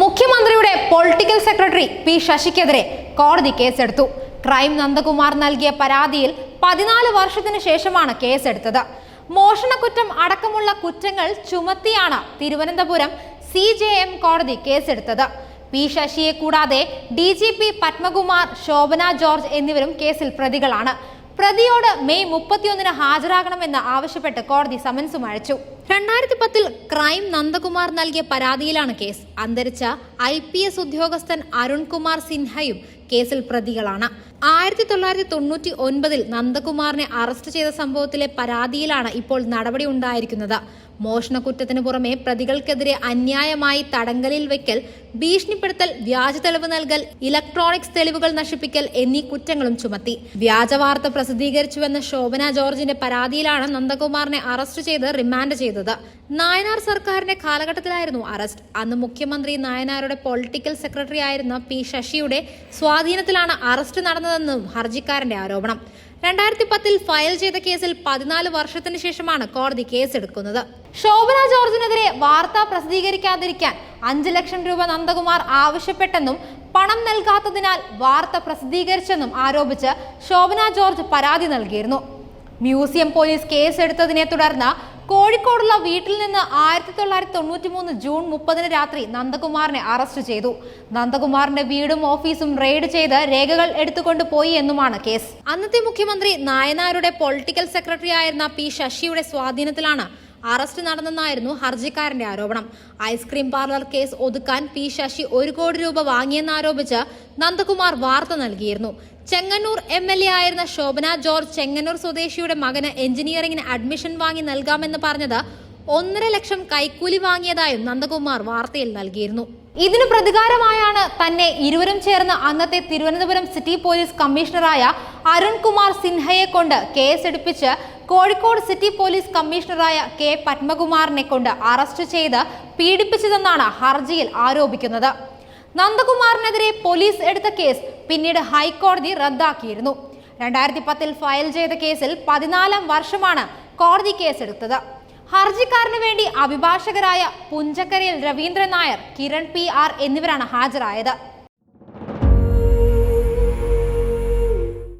മുഖ്യമന്ത്രിയുടെ political secretary P ശശിക്കെതിരെ കോടതി കേസെടുത്തു. ക്രൈം നന്ദകുമാർ നൽകിയ പരാതിയിൽ പതിനാല് വർഷത്തിന് ശേഷമാണ് കേസെടുത്തത്. മോഷണക്കുറ്റം അടക്കമുള്ള കുറ്റങ്ങൾ ചുമത്തിയാണ് തിരുവനന്തപുരം സി ജെ എം കോടതി കേസെടുത്തത്. പി ശശിയെ കൂടാതെ D G P Padmakumar Shobhana George എന്നിവരും കേസിൽ പ്രതികളാണ്. പ്രതിയോട് മെയ് മുപ്പത്തിയൊന്നിന് ഹാജരാകണമെന്ന് ആവശ്യപ്പെട്ട് കോടതി സമൻസും അയച്ചു. രണ്ടായിരത്തി പത്തിൽ ക്രൈം നന്ദകുമാർ നൽകിയ പരാതിയിലാണ് കേസ്. അന്തരിച്ച ഐ പി എസ് ഉദ്യോഗസ്ഥൻ അരുൺകുമാർ സിൻഹയും കേസിൽ പ്രതികളാണ്. ആയിരത്തി തൊള്ളായിരത്തി തൊണ്ണൂറ്റി ഒൻപതിൽ നന്ദകുമാറിനെ അറസ്റ്റ് ചെയ്ത സംഭവത്തിലെ പരാതിയിലാണ് ഇപ്പോൾ നടപടി ഉണ്ടായിരിക്കുന്നത്. മോഷണക്കുറ്റത്തിന് പുറമെ പ്രതികൾക്കെതിരെ അന്യായമായി തടങ്കലിൽ വെക്കൽ ഭീഷണിപ്പെടുത്തൽ വ്യാജ തെളിവ് നൽകൽ ഇലക്ട്രോണിക്സ് തെളിവുകൾ നശിപ്പിക്കൽ എന്നീ കുറ്റങ്ങളും ചുമത്തി. വ്യാജ വാർത്ത പ്രസിദ്ധീകരിച്ചുവെന്ന ശോഭന ജോർജിന്റെ പരാതിയിലാണ് നന്ദകുമാറിനെ അറസ്റ്റ് ചെയ്ത് റിമാൻഡ് ചെയ്തത്. നായനാർ സർക്കാരിന്റെ കാലഘട്ടത്തിലായിരുന്നു അറസ്റ്റ്. അന്ന് മുഖ്യമന്ത്രി നായനാരുടെ പൊളിറ്റിക്കൽ സെക്രട്ടറി ആയിരുന്ന പി ശശിയുടെ സ്വാധീനത്തിലാണ് അറസ്റ്റ് നടന്നതെന്നും ഹർജിക്കാരന്റെ ആരോപണം. രണ്ടായിരത്തി പത്തിൽ ഫയൽ ചെയ്ത കേസിൽ പതിനാല് വർഷത്തിന് ശേഷമാണ് കോടതി കേസെടുക്കുന്നത്. ശോഭന ജോർജിനെതിരെ വാർത്ത പ്രസിദ്ധീകരിക്കാതിരിക്കാൻ അഞ്ച് ലക്ഷം രൂപ നന്ദകുമാർ ആവശ്യപ്പെട്ടെന്നും പണം നൽകാത്തതിനാൽ വാർത്ത പ്രസിദ്ധീകരിച്ചെന്നും ആരോപിച്ച് ശോഭന ജോർജ് പരാതി നൽകിയിരുന്നു. മ്യൂസിയം പോലീസ് കേസെടുത്തതിനെ തുടർന്ന് കോഴിക്കോടുള്ള വീട്ടിൽ നിന്ന് ആയിരത്തി തൊള്ളായിരത്തി തൊണ്ണൂറ്റി മൂന്ന് ജൂൺ മുപ്പതിന് രാത്രി നന്ദകുമാറിനെ അറസ്റ്റ് ചെയ്തു. നന്ദകുമാറിന്റെ വീടും ഓഫീസും റെയ്ഡ് ചെയ്ത് രേഖകൾ എടുത്തുകൊണ്ട് പോയി എന്നുമാണ് കേസ്. അന്നത്തെ മുഖ്യമന്ത്രി നായനാരുടെ പൊളിറ്റിക്കൽ സെക്രട്ടറി ആയിരുന്ന പി ശശിയുടെ സ്വാധീനത്തിലാണ് അറസ്റ്റ് നടന്നെന്നായിരുന്നു ഹർജിക്കാരന്റെ ആരോപണം. ഐസ്ക്രീം പാർലർ കേസ് ഒതുക്കാൻ പി ശശി ഒരു കോടി രൂപ വാങ്ങിയെന്നാരോപിച്ച് നന്ദകുമാർ വാർത്ത നൽകിയിരുന്നു. ചെങ്ങന്നൂർ എം എൽ എ ആയിരുന്ന ശോഭന ജോർജ് ചെങ്ങന്നൂർ സ്വദേശിയുടെ മകന് എഞ്ചിനീയറിംഗിന് അഡ്മിഷൻ വാങ്ങി നൽകാമെന്ന് പറഞ്ഞത് ഒന്നര ലക്ഷം കൈക്കൂലി വാങ്ങിയതായും നന്ദകുമാർ വാർത്തയിൽ നൽകിയിരുന്നു. ഇതിനു പ്രതികാരമായാണ് തന്നെ ഇരുവരും ചേർന്ന് അന്നത്തെ തിരുവനന്തപുരം സിറ്റി പോലീസ് കമ്മീഷണറായ അരുൺകുമാർ സിൻഹയെ കൊണ്ട് കേസെടുപ്പിച്ച് കോഴിക്കോട് സിറ്റി പോലീസ് കമ്മീഷണറായ കെ പത്മകുമാറിനെ കൊണ്ട് അറസ്റ്റ് ചെയ്ത് പീഡിപ്പിച്ചതെന്നാണ് ഹർജിയിൽ ആരോപിക്കുന്നത്. നന്ദകുമാറിനെതിരെ പോലീസ് എടുത്ത കേസ് പിന്നീട് ഹൈക്കോടതി റദ്ദാക്കിയിരുന്നു. രണ്ടായിരത്തി പത്തിൽ ഫയൽ ചെയ്ത കേസിൽ പതിനാലാം വർഷമാണ് കോടതി കേസെടുത്തത്. ഹർജിക്കാരന് വേണ്ടി അഭിഭാഷകരായ പുഞ്ചക്കരയിൽ രവീന്ദ്രൻ നായർ കിരൺ പി ആർ എന്നിവരാണ് ഹാജരായത്.